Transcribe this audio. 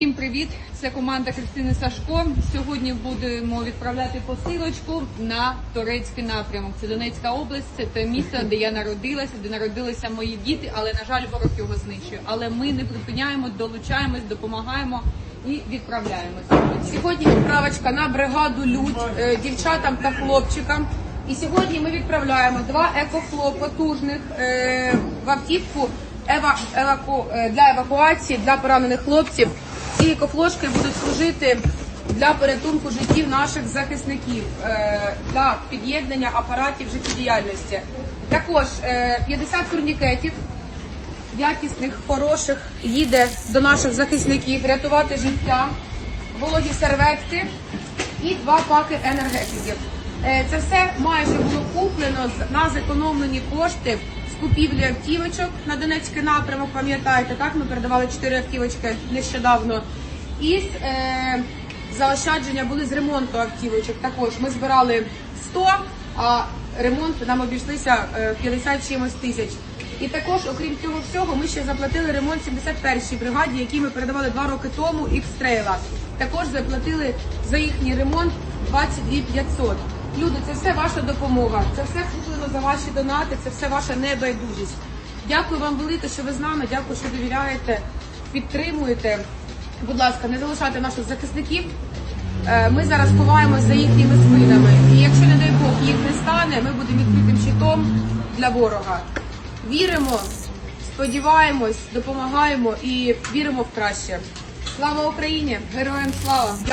Всім привіт! Це команда Кристини Сашко. Сьогодні будемо відправляти посилочку на турецький напрямок. Це Донецька область, це те місце, де я народилася, де народилися мої діти, але на жаль, ворог його знищує. Але ми не припиняємо, долучаємось, допомагаємо і відправляємося. Сьогодні відправочка на бригаду Людь е, дівчатам та хлопчикам. І сьогодні ми відправляємо два екофло потужних е, в автівку ева, еваку, е, для евакуації для поранених хлопців. Ці екофлошки будуть служити для порятунку життів наших захисників, е, для під'єднання апаратів життєдіяльності. Також е, 50 турнікетів якісних, хороших їде до наших захисників рятувати життя, вологі серветки і два паки енергетиків. Е, Це все майже було куплено на зекономлені кошти купівлі автівочок на Донецький напрямок. Пам'ятаєте, так ми передавали 4 автівочки нещодавно. І е, заощадження були з ремонту автівочок. Також ми збирали 100, а ремонт нам обійшлися е, 50 чимось тисяч. І також, окрім цього всього, ми ще заплатили ремонт 71-й бригаді, який ми передавали два роки тому X-Trail. Також заплатили за їхній ремонт 22 500. Люди, це все ваша допомога, це все куплено за ваші донати, це все ваша небайдужість. Дякую вам велике, що ви з нами. Дякую, що довіряєте, підтримуєте. Будь ласка, не залишайте наших захисників. Е, Ми зараз ховаємось за їхніми спинами. І якщо, не дай Бог, їх не стане, ми будемо відкритим щитом для ворога. Віримо, сподіваємось, допомагаємо і віримо в краще. Слава Україні! Героям слава!